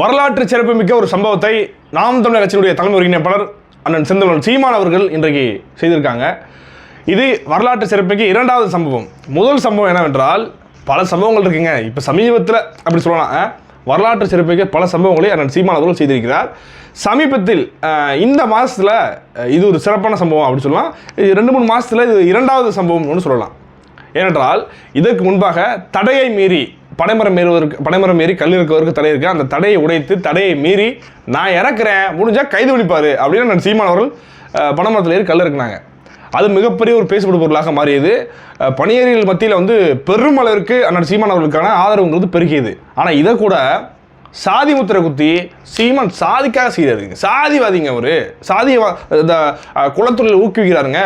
வரலாற்று சிறப்புமிக்க ஒரு சம்பவத்தை நாம் தமிழர் கட்சியினுடைய தலைமை ஒருங்கிணைப்பாளர் அண்ணன் செந்தமன் சீமான் அவர்கள் இன்றைக்கு செய்திருக்காங்க. இது வரலாற்று சிறப்புக்கு இரண்டாவது சம்பவம். முதல் சம்பவம் என்னவென்றால் பல சம்பவங்கள் இருக்குங்க. இப்போ சமீபத்தில் அப்படி சொல்லலாம். வரலாற்று சிறப்புக்கு பல சம்பவங்களை அண்ணன் சீமான் அவர்கள் செய்திருக்கிறார். சமீபத்தில் இந்த மாதத்தில் இது ஒரு சிறப்பான சம்பவம் அப்படின்னு சொல்லலாம். இது ரெண்டு மூணு மாதத்தில் இது இரண்டாவது சம்பவம்னு சொல்லலாம். ஏனென்றால் இதற்கு முன்பாக தடையை மீறி பனைமரம் ஏறுவதற்கு பனைமரம் ஏறி கல் இருக்கவருக்கு தடை இருக்கு. அந்த தடையை உடைத்து தடையை மீறி நான் இறக்குறேன் முடிஞ்சால் கைது பண்ணிப்பார் அப்படின்னு நான் சீமான் அவர்கள் பனைமரத்தில் ஏறி கல் இருக்குனாங்க அது மிகப்பெரிய ஒரு பேசுபடு பொருளாக மாறியது பணியேறிகள் மத்தியில் வந்து பெருமளவிற்கு அண்ணன் சீமான் அவர்களுக்கான ஆதரவுங்கிறது பெருகியது. ஆனால் இதை கூட சாதி முத்திரை குத்தி சீமான் சாதிக்காக செய்கிறாருங்க சாதிவாதிங்க அவர். சாதி இந்த குளத்துறையில் ஊக்குவிக்கிறாருங்க.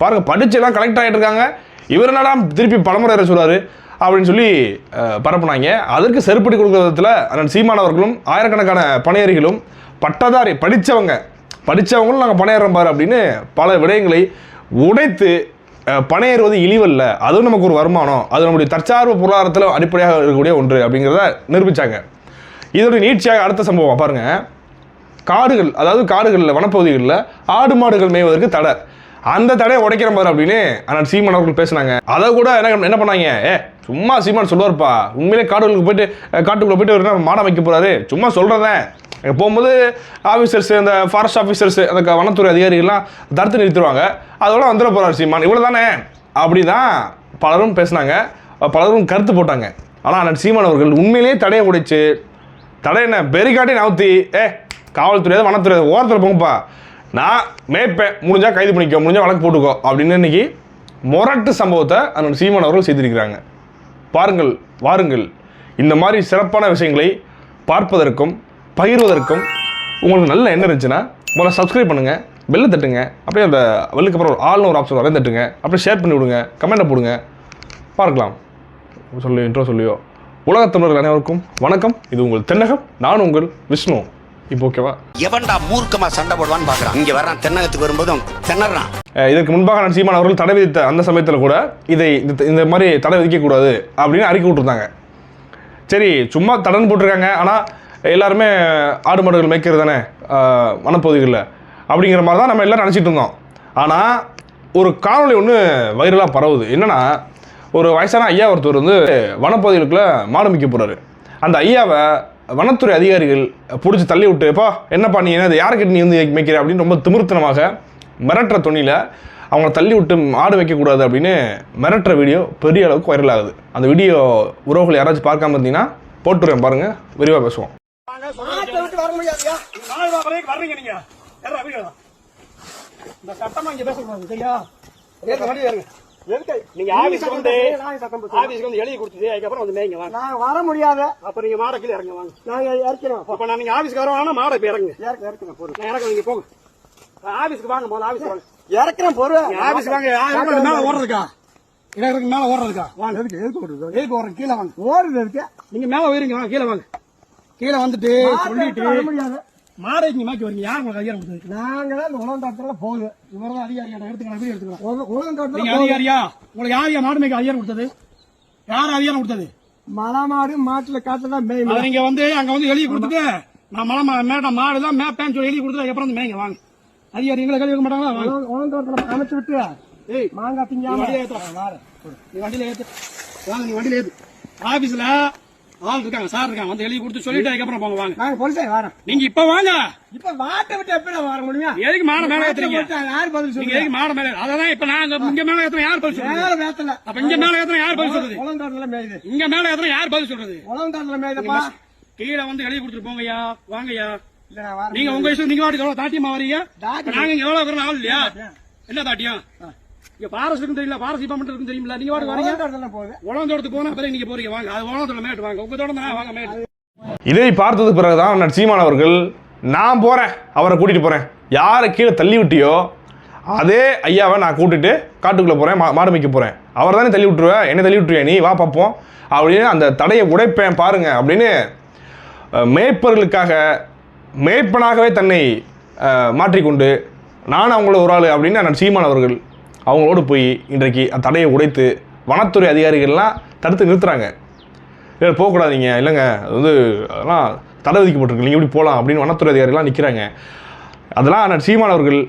பாருங்க படிச்செல்லாம் கலெக்ட் ஆகிட்டு இருக்காங்க. இவர் என்னடா திருப்பி பலமுறை சொல்கிறாரு அப்படின்னு சொல்லி பரப்புனாங்க. அதற்கு செருப்படி கொடுக்குற விதத்தில் அண்ணன் சீமானவர்களும் ஆயிரக்கணக்கான பணியேறிகளும் பட்டதாரி படித்தவங்க படித்தவங்களும் நாங்கள் பணியேறோம் பாரு அப்படின்னு பல விடயங்களை உடைத்து பணையேறுவது பணியேறுவது இழிவல்ல. அதுவும் நமக்கு ஒரு வருமானம். அது நம்முடைய தற்சார்பு பொருளாதாரத்தில் அடிப்படையாக இருக்கக்கூடிய ஒன்று அப்படிங்கிறத நிரூபித்தாங்க இதோடைய நீட்சியாக அடுத்த சம்பவம் பாருங்கள் காடுகள் அதாவது காடுகளில் வனப்பகுதிகளில் ஆடு மாடுகள் மேய்வதற்கு தடை. அந்த தடையை உடைக்கிற மாதிரி அப்படின்னு ஆனால் சீமான் அவர்கள் பேசினாங்க. அதை கூட என்ன என்ன பண்ணாங்க? ஏ சும்மா சீமான் சொல்லுவார்ப்பா. உண்மையிலே காடுகளுக்கு போயிட்டு காட்டுக்குள்ளே போயிட்டு ஒரு மாடம் வைக்க போகிறாரு சும்மா சொல்கிறதேன் போகும்போது ஆஃபீஸர்ஸ் அந்த ஃபாரஸ்ட் ஆஃபீஸர்ஸ் அந்த வனத்துறை அதிகாரிகள்லாம் தடுத்து நிறுத்திடுவாங்க. அதோட வந்துட போகிறார் சீமான். இவ்வளோ தானே அப்படி தான் பலரும் பேசினாங்க. பலரும் கருத்து போட்டாங்க. ஆனால் அண்ணன் சீமான் அவர்கள் உண்மையிலேயே தடையை உடைச்சு தடை என்ன? பெரிகாட்டி நவுத்தி ஏ காவல்துறை வனத்துறை ஓரத்தில் போங்கப்பா. நான் மேய்ப்பேன். முடிஞ்சால் கைது பண்ணிக்கோ முடிஞ்சால் வழக்கு போட்டுக்கோ அப்படின்னு இன்னைக்கு முரட்டு சம்பவத்தை அண்ணன் சீமான் அவர்கள் செய்திருக்கிறாங்க. பாருங்கள் வாருங்கள். இந்த மாதிரி சிறப்பான விஷயங்களை பார்ப்பதற்கும் பகிர்வதற்கும் உங்களுக்கு நல்ல எண்ணம் இருந்துச்சுன்னா முதல்ல சப்ஸ்கிரைப் பண்ணுங்கள் பெல்ல தட்டுங்க அப்படியே அந்த வெள்ளுக்கு அப்புறம் ஒரு ஆள்னு ஒரு ஆப்ஷன் வரையும் தட்டுங்க. அப்படியே ஷேர் பண்ணி விடுங்க கமெண்ட்டை போடுங்க. பார்க்கலாம். சொல்லி இன்ட்ரோ சொல்லியோ. உலகத் தமிழர்கள் அனைவருக்கும் வணக்கம். இது உங்கள் தென்னகம் நான் உங்கள் விஷ்ணு. இப்போ ஓகேவா எவன்டா மூர்க்கமா சண்டை போடுவான்னு பாக்குறான். இங்க வர்றான் தென்னகத்துக்கு வரும்போதும் திணறான். அஹ் இதற்கு முன்பாக நான் சீமான் அவர்கள் தடை விதித்த அந்த சமயத்தில் கூட இதை இந்த- மாதிரி தடை விதிக்கக்கூடாது அப்படின்னு அறிக்கை விட்டுருந்தாங்க. சரி சும்மா தடைன்னு போட்டிருக்காங்க. ஆனால் எல்லாருமே ஆடு மாடுகள் மேய்க்கிறது தானே வனப்பகுதிகளில். அப்படிங்கிற மாதிரி தான் நம்ம எல்லாரும் நினச்சிட்டு இருந்தோம். ஆனால் ஒரு காணொளி ஒன்று வைரலாக பரவுது. என்னன்னா ஒரு வயசான ஐயா ஒருத்தர் வந்து வனப்பகுதிகளுக்குள்ள மாடு மிக்க போகிறாரு அந்த ஐயாவை வனத்துறை அதிகாரிகள் பிடிச்சி தள்ளி விட்டு எப்பா என்னப்பா நீ என்ன யாருக்கிட்ட நீ வந்து மேய்க்கிற? அப்படின்னு ரொம்ப திமிர்த்தனமாக மிரட்டுற துணியில் அவங்கள தள்ளி விட்டு மாடு வைக்கக்கூடாது அப்படின்னு மிரட்டுற வீடியோ பெரிய அளவுக்கு வைரல் ஆகுது. அந்த வீடியோ உறவுகள் யாராச்சும் பார்க்காம இருந்தீங்கன்னா போட்டுருவேன் பாருங்கள் விரிவாக பேசுவோம். இந்த சட்டமா இங்க பேசக்கூடாது சரியா? எதுக்கு? நீங்க ஆபீஸ்க்கு வந்து ஆபீஸ்க்கு வந்து எழுதி கொடுத்தது அதுக்கப்புறம் வந்து மேய்ங்க வாங்க. நாங்க வர முடியாத. அப்ப நீங்க மாடை கீழே இறங்க வாங்க. நாங்க இறக்கிறோம் அப்ப நான் நீங்க ஆபீஸ்க்கு வரவானா மாடை இப்ப இறங்குங்க. இறக்க இறக்கிறோம் பொருள் நான் இறங்க நீங்க போங்க. ஆபீஸ்க்கு வாங்க முதல்ல ஆபீஸ்க்கு வாங்க. இறக்கிறேன் பொருள் ஆபீஸ்க்கு வாங்க மேல ஓடுறதுக்கா? இறங்குறதுக்கு மேல ஓடுறதுக்கா? வாங்க. எதுக்கு எதுக்கு ஓடுறது? எதுக்கு ஓடுறீங்க கீழே வாங்க. ஓடுறது இருக்கு நீங்க மேல உயருங்க வாங்க கீழே வாங்க. கீழே வந்துட்டு சொல்லிட்டு மாடை இங்க மாக்கி வரீங்க யார் உங்களுக்கு அதிகாரம் கொடுத்தது. நாங்க தான் இந்த உலகம் காட்டுறதுல போகுது இவர் தான் அதிகாரி எடுத்துக்கலாம் வீடியோ எடுத்துக்கலாம் உலகம் போகுது அதிகாரியா? உங்களுக்கு யார் யார் மாடு மேய்க்க அதிகாரம் கொடுத்தது? யார் அதிகாரம் கொடுத்தது? மலை மாடு மாட்டுல காட்டுறதா மேய் அதை நீங்க வந்து அங்க வந்து எழுதி கொடுத்துட்டு நான் மலை மா- மேட்ட மாடு தான் மேப்பேன்னு சொல்லி எழுதி கொடுத்துட்டு அப்புறம் வந்து மேய்ங்க வாங்க. அதிகாரி எங்களை கழுவி மாட்டாங்களா? உலகம் காட்டுறதுல அமைச்சு விட்டு. ஏய் மாங்காய் நீ வண்டியில ஏத்து. வாங்க நீ வண்டியில ஏத்து. ஆபீஸ்ல ஆள் இருக்காங்க சார் இருக்காங்க. வந்து எழுதி கொடுத்து சொல்லிட்டு அதுக்கப்புறம் போங்க வாங்க. நாங்க பொலிசே வரோம் நீங்க இப்ப வாங்க. இப்ப மாட்டை விட்டு எப்படி வர முடியும்? எதுக்கு மாட மேல ஏத்துறீங்க? யாரு பதில் சொல்லுங்க எதுக்கு மாட மேல? அதான் இப்ப நாங்க இங்க மேல ஏத்துறோம் யார் பதில் சொல்றது? வேற வேத்தல அப்ப இங்க மேல ஏத்துறோம் யார் பதில் சொல்றது? உலகம் காட்டுறதுல மேயுது. இங்க மேல ஏத்துறோம் யார் பதில் சொல்றது? உலகம் காட்டுறதுல மேயுதுப்பா கீழே வந்து எழுதி கொடுத்துட்டு போங்கய்யா வாங்கய்யா. நான் நீங்க உங்க இஷ்டம் நீங்க வாட்டி எவ்வளவு தாட்டியமா வரீங்க. நாங்க இங்க எவ்வளவு ஆள் இல்லையா? என்ன தாட்டியம்? இங்க பாரஸ்ட் இருக்கும் தெரியல டிபார்ட்மெண்ட் இருக்கும் நீங்க வாட்டு வரீங்க போனா நீங்க போறீங்க. வாங்க அது வாங்க. உங்க தோட்டம் வாங்க மேட்டு. இதை பார்த்தது பிறகுதான் அண்ணன் சீமான் அவர்கள் நான் போகிறேன் அவரை கூட்டிகிட்டு போகிறேன் யாரை கீழே தள்ளி விட்டியோ அதே ஐயாவை நான் கூட்டிட்டு காட்டுக்குள்ளே போகிறேன் மா மாடு மேய்க்க போகிறேன் அவர் தானே தள்ளி விட்டுருவேன் என்ன தள்ளி விட்டுருவியா நீ? வா பார்ப்போம் அப்படின்னு அந்த தடையை உடைப்பேன் பாருங்க அப்படின்னு மேய்ப்பர்களுக்காக மேய்ப்பனாகவே தன்னை மாற்றிக்கொண்டு நான் அவங்கள ஒரு ஆள் அப்படின்னு அண்ணன் சீமான் அவர்கள் அவங்களோடு போய் இன்றைக்கு அந்த தடையை உடைத்து வனத்துறை அதிகாரிகள்லாம் தடுத்து நிறுத்துறாங்க. இல்லை போகக்கூடாதீங்க. இல்லைங்க. அது வந்து அதெல்லாம் தடை விதிக்கப்பட்டிருக்கு. நீங்கள் எப்படி போகலாம்? அப்படின்னு வனத்துறை அதிகாரிகள்லாம் நிற்கிறாங்க அதெல்லாம் அண்ணன் சீமான் அவர்கள்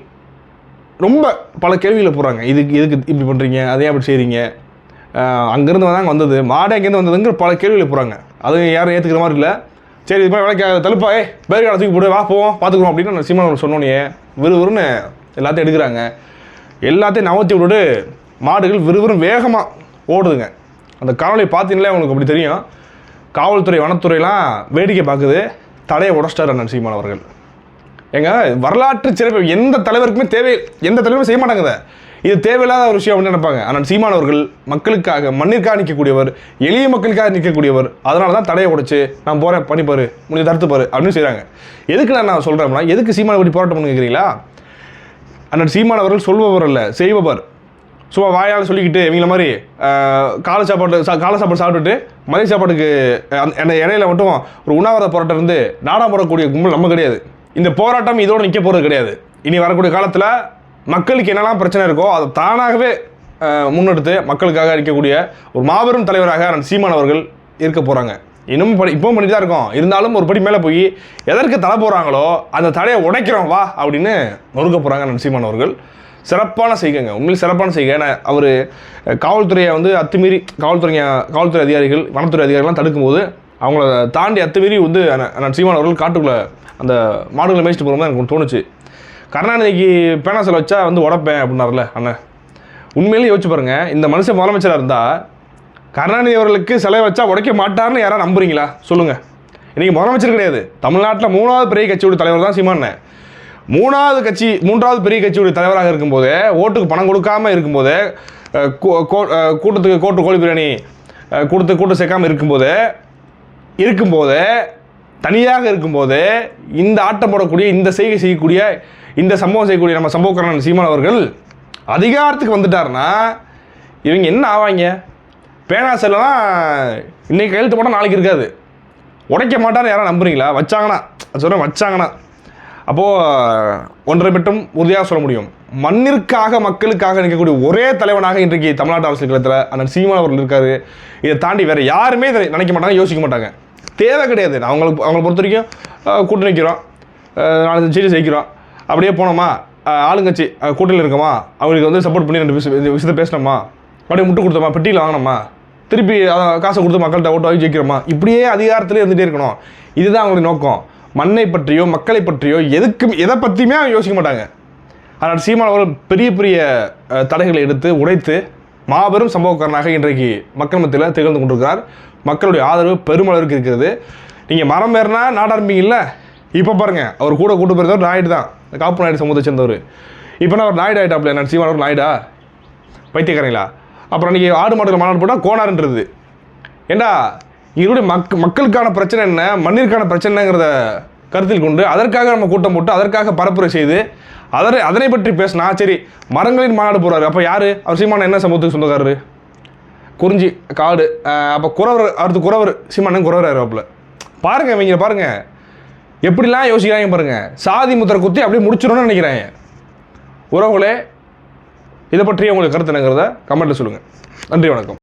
ரொம்ப பல கேள்விகளை போகிறாங்க இதுக்கு எதுக்கு இப்படி பண்ணுறீங்க அதே அப்படி செய்கிறீங்க அங்கேருந்து வந்தாங்க வந்தது. மாடு அங்கேருந்து வந்ததுங்கிற பல கேள்விகளை போகிறாங்க அது யாரும் ஏற்றுக்கிற மாதிரி இல்லை. சரி இது மாதிரி வேலைக்கு தழுப்பா ஏ பேர்கால தூக்கி போடு. வா போவோம். பார்த்துக்குறோம் அப்படின்னு நான் சீமான் அவர்கள் சொன்னோன்னே விறுவிறுன்னு எல்லாத்தையும் எடுக்கிறாங்க. எல்லாத்தையும் நவர்த்தி விட்டுட்டு மாடுகள் விறுவிறும் வேகமாக ஓடுதுங்க. அந்த காணொலி பார்த்தீங்களே? உங்களுக்கு அப்படி தெரியும். காவல்துறை வனத்துறையெல்லாம் வேடிக்கை பார்க்குது. தடையை உடச்சிட்டார் அண்ணன் சீமான் அவர்கள். ஏங்க வரலாற்று சிறப்பு எந்த தலைவருக்குமே தேவை எந்த தலைவரும் செய்ய மாட்டாங்க இது தேவையில்லாத ஒரு விஷயம் அப்படின்னு நினைப்பாங்க. ஆனால் சீமான் அவர்கள் மக்களுக்காக மண்ணிற்காக நிற்கக்கூடியவர் எளிய மக்களுக்காக நிற்கக்கூடியவர். அதனால தான் தடையை உடைச்சு நான் போகிறேன் பண்ணிப்பாரு முடிஞ்ச தடுத்துப்பாரு அப்படின்னு செய்கிறாங்க எதுக்கு நான் நான் அப்படின்னா எதுக்கு சீமான் இப்படி போராட்டம் பண்ணுங்கிறீங்களா அண்ணன் சீமான் அவர்கள் சொல்பவர் அல்ல செய்பவர். சும்மா வாயால் சொல்லிக்கிட்டு இவங்கள மாதிரி காலை சாப்பாடு சா காலை சாப்பாடு சாப்பிட்டுட்டு மதிய சாப்பாட்டுக்கு அந்த அந்த இடையில மட்டும் ஒரு உண்ணாவிரத போராட்டம் இருந்து நாடா போடக்கூடிய கும்பல் நம்ம கிடையாது. இந்த போராட்டம் இதோடு நிற்க போகிறது கிடையாது. இனி வரக்கூடிய காலத்தில் மக்களுக்கு என்னெல்லாம் பிரச்சனை இருக்கோ அதை தானாகவே முன்னெடுத்து மக்களுக்காக இருக்கக்கூடிய ஒரு மாபெரும் தலைவராக அண்ணன் சீமான் அவர்கள் இருக்க போகிறாங்க இன்னும் படி இப்போவும் பண்ணிட்டு தான் இருக்கோம். இருந்தாலும் ஒரு படி மேலே போய் எதற்கு தலை போகிறாங்களோ அந்த தடையை உடைக்கிறோம் வா அப்படின்னு நொறுக்க போகிறாங்க நரசிம்மன் அவர்கள். சிறப்பான செய்கைங்க. உண்மையில் சிறப்பான செய்கை. ஏன்னா அவர் காவல்துறையை வந்து அத்துமீறி காவல்துறை காவல்துறை அதிகாரிகள் வனத்துறை அதிகாரிகள்லாம் தடுக்கும்போது அவங்கள தாண்டி அத்துமீறி வந்து அண்ணன் சீமான் அவர்கள் காட்டுக்குள்ளே அந்த மாடுகளை மேய்ச்சிட்டு போகும்போது எனக்கு தோணுச்சு. கருணாநிதிக்கு பேனா செல வச்சா வந்து உடப்பேன் அப்படின்னார்ல அண்ணன். உண்மையிலேயே யோசிச்சு பாருங்கள் இந்த மனுஷன் முதலமைச்சராக இருந்தால் கருணாநிதி அவர்களுக்கு செலவு வச்சா உடைக்க மாட்டார்னு யாராவது நம்புறீங்களா? சொல்லுங்க. இன்னைக்கு முதலமைச்சர் கிடையாது. தமிழ்நாட்டில் மூணாவது பெரிய கட்சியோட தலைவர் தான் சீமானே. மூணாவது கட்சி மூன்றாவது பெரிய கட்சியுடைய தலைவராக இருக்கும்போது ஓட்டுக்கு பணம் கொடுக்காம இருக்கும்போது கோ- கூட்டத்துக்கு கோட்டு கோழி பிரியாணி கொடுத்து கூட்டம் சேர்க்காமல் இருக்கும்போது இருக்கும்போது தனியாக இருக்கும்போது இந்த ஆட்டம் போடக்கூடிய இந்த செய்கை செய்யக்கூடிய இந்த சம்பவம் செய்யக்கூடிய நம்ம சம்பவக்காரன் சீமான் அவர்கள் அதிகாரத்துக்கு வந்துட்டாருன்னா இவங்க என்ன ஆவாங்க? பேனா செல்லாம் இன்றைக்கி கையெழுத்து போட்டால் நாளைக்கு இருக்காது. உடைக்க மாட்டான்னு யாரும் நம்புறீங்களா? வச்சாங்கன்னா சொல்கிறேன் வச்சாங்கன்னா. அப்போது ஒன்றை மட்டும் உறுதியாக சொல்ல முடியும். மண்ணிற்காக மக்களுக்காக நிற்கக்கூடிய ஒரே தலைவனாக இன்றைக்கு தமிழ்நாட்டு அரசியல் களத்தில் அண்ணன் சீமான் அவர்கள் இருக்கார். இதை தாண்டி வேறு யாருமே இதை நினைக்க மாட்டாங்க யோசிக்க மாட்டாங்க. தேவை கிடையாது. நான் அவங்களுக்கு அவங்களை பொறுத்த வரைக்கும் அஹ், கூட்டணி நிற்கிறோம் நாலு சீட்டு ஜெயிக்கிறோம். அப்படியே போனோமா? ஆளுங்கட்சி கூட்டணியில் இருக்கோமா? அவங்களுக்கு வந்து சப்போர்ட் பண்ணி ரெண்டு விஷயத்தை பேசினோமா அப்படியே முட்டு கொடுத்தோமா? பெட்டியில் வாங்கினோமா திருப்பி காசை கொடுத்து மக்கள்கிட்ட ஓட்டு வாங்கி ஜெயிக்கிறோமா? இப்படியே அதிகாரத்திலே இருந்துகிட்டே இருக்கணும். இதுதான் அவங்களுடைய நோக்கம். மண்ணை பற்றியோ மக்களை பற்றியோ எதுக்கும் எதை பற்றியுமே அவங்க யோசிக்க மாட்டாங்க. ஆனால் சீமான் அவர்கள் பெரிய பெரிய தடைகளை எடுத்து உடைத்து மாபெரும் சம்பவக்காரனாக இன்றைக்கு மக்கள் மத்தியில் திகழ்ந்து கொண்டிருக்கிறார். மக்களுடைய ஆதரவு பெருமளவிற்கு இருக்கிறது. நீங்கள் மரம் ஏறினா நாடாரம்பிங்கல்ல இப்போ பாருங்கள் அவர் கூட கூட்டு போயிருந்தவர் நாயுடு தான். காப்பு நாயுடு சமூகத்தை சேர்ந்தவர். இப்போ நான் அவர் நாயுடு ஆகிட்டாப்ல நான் சீமான் அவர் நாயுடா? பைத்தியக்காரங்களா? அப்புறம் அன்றைக்கி ஆடு மாடுகள் மாநாடு போட்டால் கோனார்ன்றது ஏண்டா? இவருடைய மக் மக்களுக்கான பிரச்சனை என்ன? மண்ணிற்கான பிரச்சனைங்கிறத கருத்தில் கொண்டு அதற்காக நம்ம கூட்டம் போட்டு அதற்காக பரப்புரை செய்து அதனை அதனை பற்றி பேசினா சரி மரங்களின் மாநாடு போகிறாரு அப்போ யார்? அவர் சீமான என்ன சமூகத்துக்கு சொந்தக்காரரு? குறிஞ்சி காடு அப்போ குறவர் அடுத்து குறவர் சீமானன் குறவர் ஆயிருவாப்புல பாருங்க இவங்க பாருங்கள் எப்படிலாம் யோசிக்கிறாங்க பாருங்கள் சாதி முத்திரை குத்தி அப்படியே முடிச்சிடணும்னு நினைக்கிறாங்க உறவுகளே இதை பற்றி உங்களுக்கு கருத்து என்னங்கிறத கமெண்ட்டில் சொல்லுங்கள் நன்றி வணக்கம்.